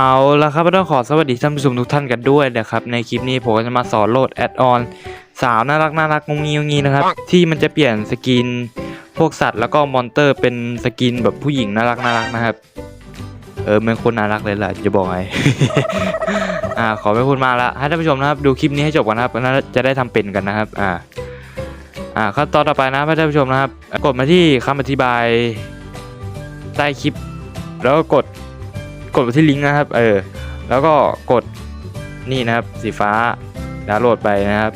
เอาละครับก็ต้องขอสวัสดีท่านผู้ชมทุกท่านกันด้วยนะครับในคลิปนี้ผมก็จะมาสอนโหลดแอดออนสาวน่ารักน่ารักงงงี้งงี้นะครับที่มันจะเปลี่ยนสกินพวกสัตว์แล้วก็มอนเตอร์เป็นสกินแบบผู้หญิงน่ารักน่ารักนะครับเออเป็นคนน่ารักเลยล่ะจะบอกไงอ่าขอไม่พูดมากละให้ท่านผู้ชมนะครับดูคลิปนี้ให้จบกันนะครับแล้วจะได้ทำเป็นกันนะครับอ่าอ่าขั้นตอนต่อไปนะครับให้ท่านผู้ชมนะครับ กดมาที่คำอธิบายใต้คลิป แล้วก็กด กดไปที่ลิงก์นะครับ เออ แล้วก็กดนี่นะครับ สีฟ้าดาวน์โหลดไปนะครับ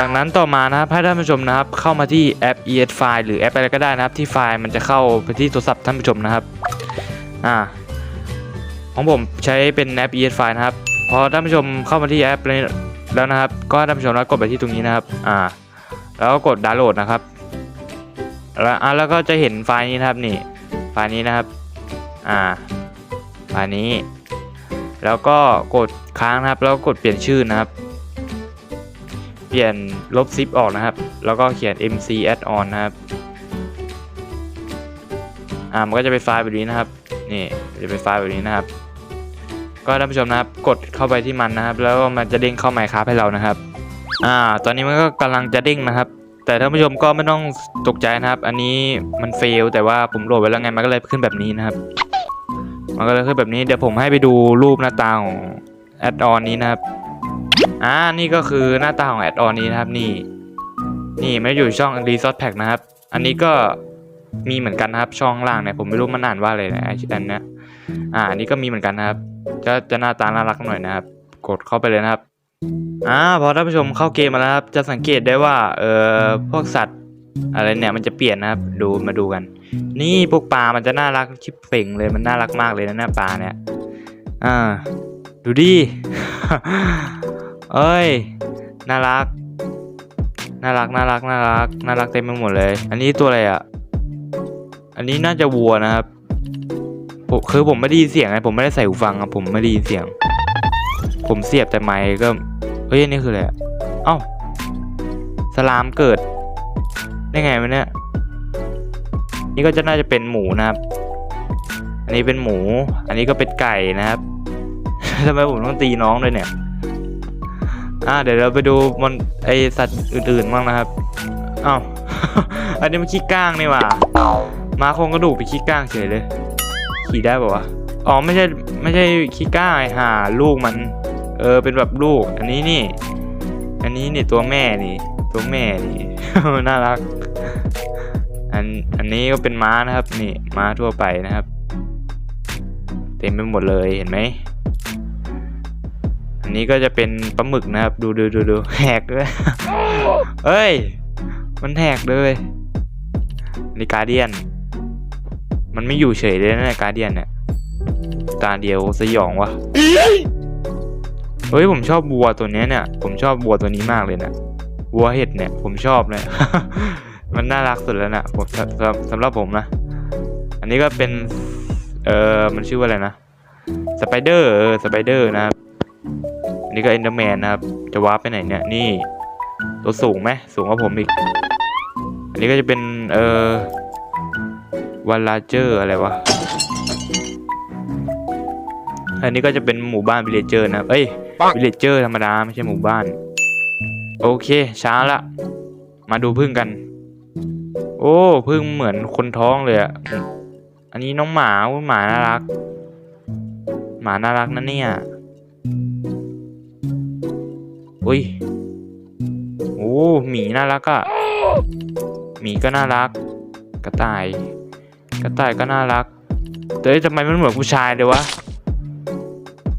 จากนั้นต่อมานะครับให้ท่านผู้ชมนะครับ เข้ามาที่แอป ES File หรือแอปอะไรก็ได้นะครับ ที่ไฟล์มันจะเข้าไปที่โทรศัพท์ท่านผู้ชมนะครับ อ่า ของผมใช้เป็นแอป ES File นะครับ พอท่านผู้ชมเข้ามาที่แอปแล้วนะครับ ก็ท่านผู้ชมแล้วกดไปที่ตรงนี้นะครับ อ่า แล้วก็กดดาวน์โหลดนะครับ แล้วอะแล้วก็จะเห็นไฟล์นี้นะครับนี่ ไฟล์นี้นะครับ อ่า ไฟล์นี้ แล้วก็กดค้างนะครับ แล้วกดเปลี่ยนชื่อนะครับ เปลี่ยนลบซิปออกนะครับ แล้วก็เขียน mc add on นะครับอ่ามันก็จะเป็นไฟล์แบบนี้นะครับนี่จะเป็นไฟล์แบบนี้นะครับ ก็ท่านผู้ชมนะครับ กดเข้าไปที่มันนะครับ แล้วมันจะเด้งเข้า Minecraft ให้เรานะครับ อ่า ตอนนี้มันก็กำลังจะเด้งนะครับ แต่ท่านผู้ชมก็ไม่ต้องตกใจนะครับ อันนี้มันเฟลแต่ว่าผมโหลดไว้แล้วไงมันก็เลยขึ้นแบบนี้นะครับ มันก็เลยขึ้นแบบนี้เดี๋ยวผมให้ไปดูรูปหน้าตาของแอดออนนี้นะครับอ่านี่ก็คือหน้าตาของแอดออนนี้นะครับนี่ นี่ไม่อยู่ช่อง Resource Pack นะครับ อันนี้ก็มีเหมือนกันนะครับช่องล่างเนี่ยผมไม่รู้มันอ่านว่าอะไรนะไอชิ้นเนี้ยอ่าอันนี้ก็มีเหมือนกันนะครับจะจะหน้าตาน่ารักหน่อยนะครับ กดเข้าไปเลยนะครับอ่าพอท่านผู้ชมเข้าเกมมาแล้วครับจะสังเกตได้ว่าเออพวกสัตว์ อะไรเนี่ยมันจะเปลี่ยนนะครับดูมาดูกัน นี่พวกปลามันจะน่ารักชิบเป่งเลยมันน่ารักมากเลยนะหน้าปลาเนี่ยอ่าดูดิเอ้ยน่ารักน่ารักน่ารักน่ารักน่ารักเต็มไปหมดเลย อันนี้ตัวอะไรอะ อันนี้น่าจะวัวนะครับผมคือผมไม่ได้ยินเสียงไงผมไม่ได้ใส่หูฟังอะผมไม่ได้ยินเสียง ผมเสียบแต่ไมค์ก็เฮ้ยอันนี่คืออะไรอะเอ้าสลามเกิด ได้ไงวะเนี่ย นี่ก็จะน่าจะเป็นหมูนะครับ อันนี้เป็นหมู อันนี้ก็เป็นไก่นะครับทำไมผมต้องตีน้องด้วยเนี่ย อ่า เดี๋ยวเราไปดูมันไอสัตว์อื่นๆบ้างนะครับอ้าอันนี้มันขี้ก้างนี่หว่ามาโครงกระดูกไปขี้ก้างเฉยเลย ขี่ได้ป่าวะ อ๋อไม่ใช่ไม่ใช่ขี้ก้างไอห่าลูกมัน เออเป็นแบบลูก อันนี้นี่ อันนี้นี่ตัวแม่นี่ ตัวแม่นี่ น่ารัก อันอันนี้ก็เป็นม้านะครับ นี่ม้าทั่วไปนะครับ เต็มไปหมดเลยเห็นไหมอันนี้ก็จะเป็นปลาหมึกนะครับ ดูดูดูดูแหกด้วยเอ้ย มันแหกเลยนี่การเดียน มันไม่อยู่เฉยเลยนะการเดียนเนี่ยตาเดียวสยองวะเฮ้ยผมชอบวัวตัวนี้เนี่ย ผมชอบวัวตัวนี้มากเลยนะ วัวเห็ดเนี่ยผมชอบเลย มันน่ารักสุดแล้วนะผมสำสำสำหรับผมนะ อันนี้ก็เป็น เออมันชื่อว่าอะไรนะสไปเดอร์เออสไปเดอร์นะครับอันนี้ก็เอนเดอร์แมนนะครับ จะวาร์ปไปไหนเนี่ยนี่ตัวสูงไหมสูงกว่าผมอีก อันนี้ก็จะเป็น เออวันลาเจอร์อะไรวะ อันนี้ก็จะเป็นหมู่บ้านวิลเลเจอร์นะครับเอ้ยวิลเลเจอร์ธรรมดาไม่ใช่หมู่บ้าน โอเค ช้าละ มาดูพึ่งกัน โอ้พึ่งเหมือนคนท้องเลยอะอันนี้น้องหมาหมาน่ารัก หมาน่ารักนะเนี่ยอุ้ยโอ้หมีน่ารักอะหมีก็น่ารัก กระต่าย กระต่ายก็น่ารักแต่เอ้ยทำไมมันเหมือนผู้ชายเลยวะ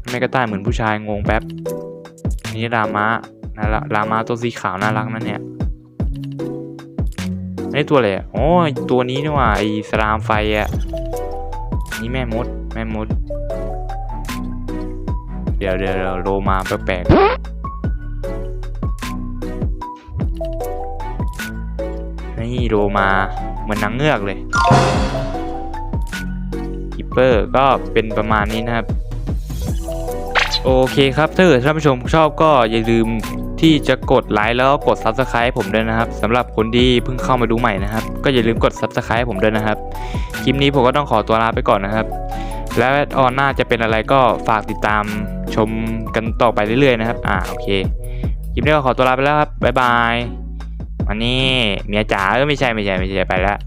ทำไมกระต่ายเหมือนผู้ชายงงแป๊บนี่รามา นะละรามาตัวสีขาวน่ารักนั่นเนี่ยนี่ตัวอะไรอะโอ้ยตัวนี้นี่หว่าไอสลามไฟอะนี่แม่มด แม่มด เดี๋ยวเดี๋ยวเดี๋ยวโลมาแปลกๆนี่โลมาเหมือนนางเงือกเลยคิปเปอร์ก็เป็นประมาณนี้นะครับ โอเคครับถ้าเกิดท่านผู้ชมชอบก็อย่าลืมที่จะกดไลค์แล้วกด Subscribe ให้ผมด้วยนะครับสำหรับคนที่เพิ่งเข้ามาดูใหม่นะครับ ก็อย่าลืมกด Subscribe ให้ผมด้วยนะครับ คลิปนี้ผมก็ต้องขอตัวลาไปก่อนนะครับ แล้วออนหน้าจะเป็นอะไรก็ฝากติดตามชมกันต่อไปเรื่อยๆนะครับ อ่าโอเค คลิปนี้ก็ขอตัวลาไปแล้วครับบ๊ายบายวันนี้เมียจ๋าเออไม่ใช่ไม่ใช่ไม่ใช่ไปแล้ว